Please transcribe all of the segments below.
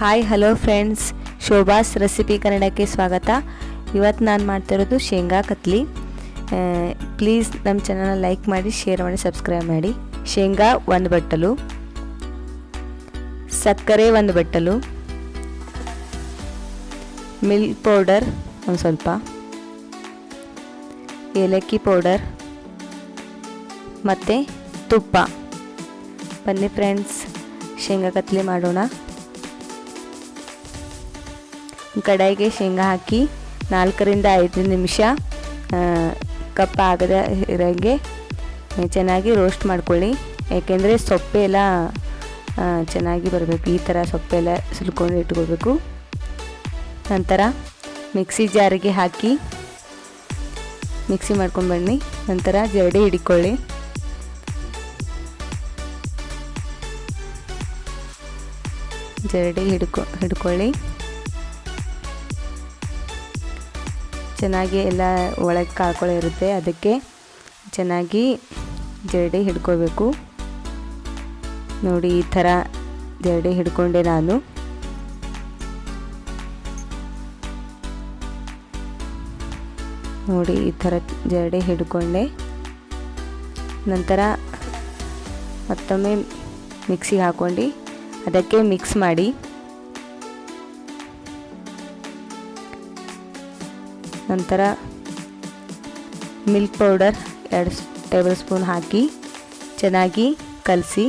Hi hello friends Shobha's recipe ಕನ್ನಡಕ್ಕೆ ಸ್ವಾಗತ. ಇವತ್ತು ನಾನು ಮಾಡ್ತಿರೋದು ಶೇಂಗಾ ಕತ್ಲಿ. ಪ್ಲೀಸ್ ನಮ್ಮ ಚಾನಲ್ನ ಲೈಕ್ ಮಾಡಿ ಶೇರ್ ಮಾಡಿ ಸಬ್ಸ್ಕ್ರೈಬ್ ಮಾಡಿ. ಶೇಂಗಾ ಒಂದು ಬಟ್ಟಲು. ಸಕ್ಕರೆ ಒಂದು ಬಟ್ಟಲು. ಮಿಲ್ಕ್ ಪೌಡರ್ ಒಂದು ಸ್ವಲ್ಪ. ಏಲಕ್ಕಿ ಪೌಡರ್ ಮತ್ತು ತುಪ್ಪ. ಬನ್ನಿ ಫ್ರೆಂಡ್ಸ್ ಶೇಂಗಾ ಕತ್ಲಿ ಮಾಡೋಣ. ಕಡಾಯಿಗೆ ಶೇಂಗಾ ಹಾಕಿ ನಾಲ್ಕರಿಂದ ಐದು ನಿಮಿಷ ಕಪ್ಪ ಆಗದ ಇರೋಂಗೆ ಚೆನ್ನಾಗಿ ರೋಸ್ಟ್ ಮಾಡ್ಕೊಳ್ಳಿ. ಯಾಕೆಂದರೆ ಸೊಪ್ಪೆ ಎಲ್ಲ ಚೆನ್ನಾಗಿ ಬರಬೇಕು. ಈ ಥರ ಸೊಪ್ಪೆಲ್ಲ ಸುಲ್ಕೊಂಡು ಇಟ್ಕೋಬೇಕು ನಂತರ ಮಿಕ್ಸಿ ಜಾರಿಗೆ ಹಾಕಿ ಮಿಕ್ಸಿ ಮಾಡ್ಕೊಂಡು ಬನ್ನಿ. ನಂತರ ಜರಡಿ ಹಿಡ್ಕೊಳ್ಳಿ. ಜರಡಿ ಹಿಡ್ಕೊ, ಹಿಡ್ಕೊಳ್ಳಿ. ಚೆನ್ನಾಗಿ ಎಲ್ಲ ಒಳಗೆ ಕಾಳ್ಕೊಳ್ಳೋ ಇರುತ್ತೆ. ಅದಕ್ಕೆ ಚೆನ್ನಾಗಿ ಜರಡಿ ಹಿಡ್ಕೋಬೇಕು. ನೋಡಿ ಈ ಥರ ಜರಡಿ ಹಿಡ್ಕೊಂಡೆ ನಾನು. ನೋಡಿ ಈ ಥರ ಜರಡಿ ಹಿಡ್ಕೊಂಡೆ. ನಂತರ ಮತ್ತೊಮ್ಮೆ ಮಿಕ್ಸಿಗೆ ಹಾಕ್ಕೊಂಡು ಅದಕ್ಕೆ ಮಿಕ್ಸ್ ಮಾಡಿ ನಂತರ ಮಿಲ್ಕ್ ಪೌಡರ್ ಎರಡು ಟೇಬಲ್ ಸ್ಪೂನ್ ಹಾಕಿ ಚೆನ್ನಾಗಿ ಕಲಸಿ.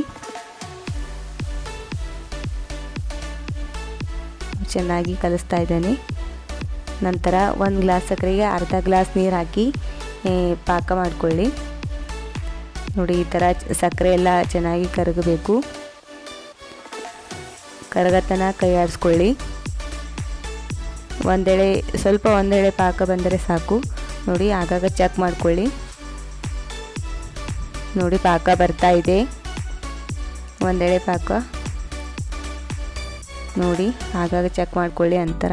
ಚೆನ್ನಾಗಿ ಕಲಿಸ್ತಾ ಇದ್ದೇನೆ. ನಂತರ ಒಂದು ಗ್ಲಾಸ್ ಸಕ್ಕರೆಗೆ ಅರ್ಧ ಗ್ಲಾಸ್ ನೀರು ಹಾಕಿ ಪಾಕ ಮಾಡಿಕೊಳ್ಳಿ. ನೋಡಿ, ಈ ಥರ ಸಕ್ಕರೆ ಎಲ್ಲ ಚೆನ್ನಾಗಿ ಕರಗಬೇಕು. ಕರಗತನ ಕೈ ಆಡಿಸ್ಕೊಳ್ಳಿ ಒಂದೆಳೆ, ಸ್ವಲ್ಪ ಒಂದೆಳೆ ಪಾಕ ಬಂದರೆ ಸಾಕು. ನೋಡಿ, ಆಗಾಗ ಚೆಕ್ ಮಾಡ್ಕೊಳ್ಳಿ. ನೋಡಿ, ಪಾಕ ಬರ್ತಾ ಇದೆ. ಒಂದೆಳೆ ಪಾಕ. ನೋಡಿ, ಆಗಾಗ ಚೆಕ್ ಮಾಡ್ಕೊಳ್ಳಿ ಅಂತರ.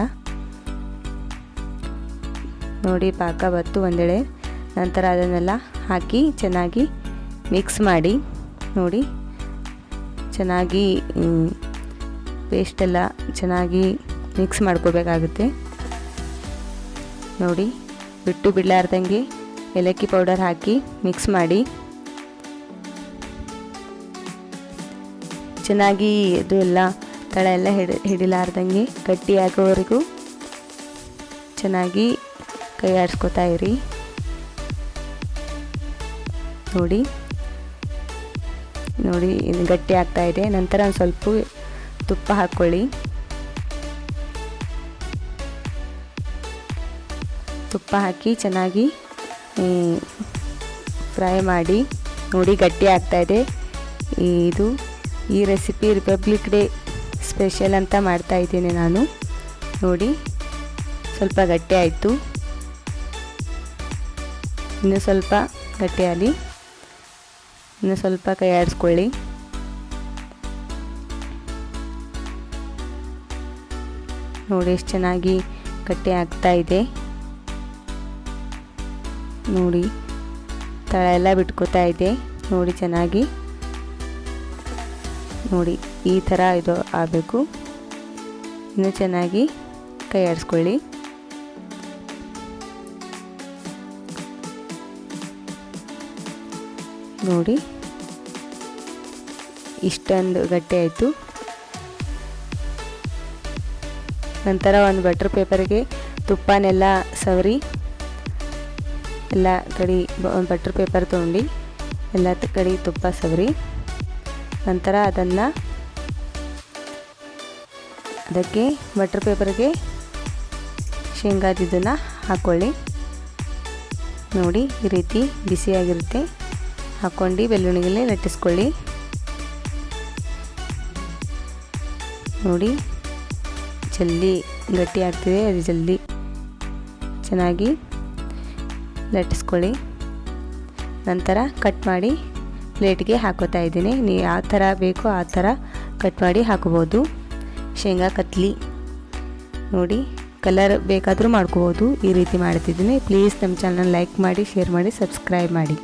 ನೋಡಿ, ಪಾಕ ಬತ್ತು ಒಂದೆಳೆ. ನಂತರ ಅದನ್ನೆಲ್ಲ ಹಾಕಿ, ಚೆನ್ನಾಗಿ ಮಿಕ್ಸ್ ಮಾಡಿ. ನೋಡಿ, ಚೆನ್ನಾಗಿ ಪೇಸ್ಟೆಲ್ಲ ಚೆನ್ನಾಗಿ ಮಿಕ್ಸ್ ಮಾಡ್ಕೋಬೇಕಾಗುತ್ತೆ ನೋಡಿ, ಬಿಟ್ಟು ಬಿಡಲಾರ್ದಂಗೆ ಏಲಕ್ಕಿ ಪೌಡರ್ ಹಾಕಿ ಮಿಕ್ಸ್ ಮಾಡಿ. ಚೆನ್ನಾಗಿ ಇದು ಎಲ್ಲ ತಳ ಎಲ್ಲ ಹಿಡಿ, ಹಿಡಿಲಾರ್ದಂಗೆ ಗಟ್ಟಿಯಾಗೋವರೆಗೂ ಚೆನ್ನಾಗಿ ಕೈ ಆಡಿಸ್ಕೊತಾ ಇರಿ. ನೋಡಿ ನೋಡಿ ಗಟ್ಟಿ ಆಗ್ತಾ ಇದೆ. ನಂತರ ಒಂದು ಸ್ವಲ್ಪ ತುಪ್ಪ ಹಾಕ್ಕೊಳ್ಳಿ. ತುಪ್ಪ ಹಾಕಿ ಚೆನ್ನಾಗಿ ಫ್ರೈ ಮಾಡಿ ನೋಡಿ ಗಟ್ಟಿ ಆಗ್ತಾಯಿದೆ ಇದು. ಈ ರೆಸಿಪಿ ರಿಪಬ್ಲಿಕ್ ಡೇ ಸ್ಪೆಷಲ್ ಅಂತ ಮಾಡ್ತಾ ಇದ್ದೀನಿ ನಾನು. ನೋಡಿ, ಸ್ವಲ್ಪ ಗಟ್ಟಿ ಆಯಿತು. ಇನ್ನು ಸ್ವಲ್ಪ ಗಟ್ಟಿಯಾಗಲಿ ಇನ್ನು ಸ್ವಲ್ಪ ಕೈ ಆಡಿಸ್ಕೊಳ್ಳಿ. ನೋಡಿ, ಎಷ್ಟು ಚೆನ್ನಾಗಿ ಗಟ್ಟಿ ಆಗ್ತಾ ಇದೆ. ನೋಡಿ, ತಳ ಎಲ್ಲ ಬಿಟ್ಕೋತಾ ಇದೆ. ನೋಡಿ ಚೆನ್ನಾಗಿ. ನೋಡಿ, ಈ ಥರ ಇದು ಆಗಬೇಕು. ಇನ್ನೂ ಚೆನ್ನಾಗಿ ಕೈ ಆಡಿಸ್ಕೊಳ್ಳಿ ನೋಡಿ, ಇಷ್ಟೊಂದು ಗಟ್ಟಿ ಆಯಿತು. ನಂತರ ಒಂದು ಬಟರ್ ಪೇಪರ್ಗೆ ತುಪ್ಪನೆಲ್ಲ ಸವರಿ. ಎಲ್ಲ ಕಡೆ ಬಟ್ರ್ ಪೇಪರ್ ತೊಗೊಂಡು ಎಲ್ಲ ಕಡೆ ತುಪ್ಪ ಸವರಿ. ನಂತರ ಅದನ್ನು ಅದಕ್ಕೆ ಬಟರ್ ಪೇಪರ್ಗೆ ಶೇಂಗಾದಿದ್ದನ್ನು ಹಾಕ್ಕೊಳ್ಳಿ ನೋಡಿ ಈ ರೀತಿ ಬಿಸಿಯಾಗಿರುತ್ತೆ ಹಾಕ್ಕೊಂಡು ಬೆಳ್ಳುಳ್ಳಿಗೆ ಲಟ್ಟಿಸ್ಕೊಳ್ಳಿ. ನೋಡಿ ಜಲ್ದಿ ಗಟ್ಟಿ ಆಗ್ತಿದೆ, ಅದು ಜಲ್ದಿ ಚೆನ್ನಾಗಿ ಲಟ್ಟಿಸ್ಕೊಳ್ಳಿ ನಂತರ ಕಟ್ ಮಾಡಿ ಪ್ಲೇಟ್ಗೆ ಹಾಕೋತಾ ಇದ್ದೀನಿ. ನೀವು ಯಾವ ಥರ ಬೇಕೋ, ಆ ಥರ ಕಟ್ ಮಾಡಿ ಹಾಕೋಬೋದು. ಶೇಂಗಾ ಕತ್ಲಿ. ನೋಡಿ ಕಲರ್ ಬೇಕಾದರೂ ಮಾಡ್ಕೋಬೋದು. ಈ ರೀತಿ ಮಾಡ್ತಿದ್ದೀನಿ. ಪ್ಲೀಸ್ ನಮ್ಮ ಚಾನಲ್ ಲೈಕ್ ಮಾಡಿ ಶೇರ್ ಮಾಡಿ ಸಬ್ಸ್ಕ್ರೈಬ್ ಮಾಡಿ.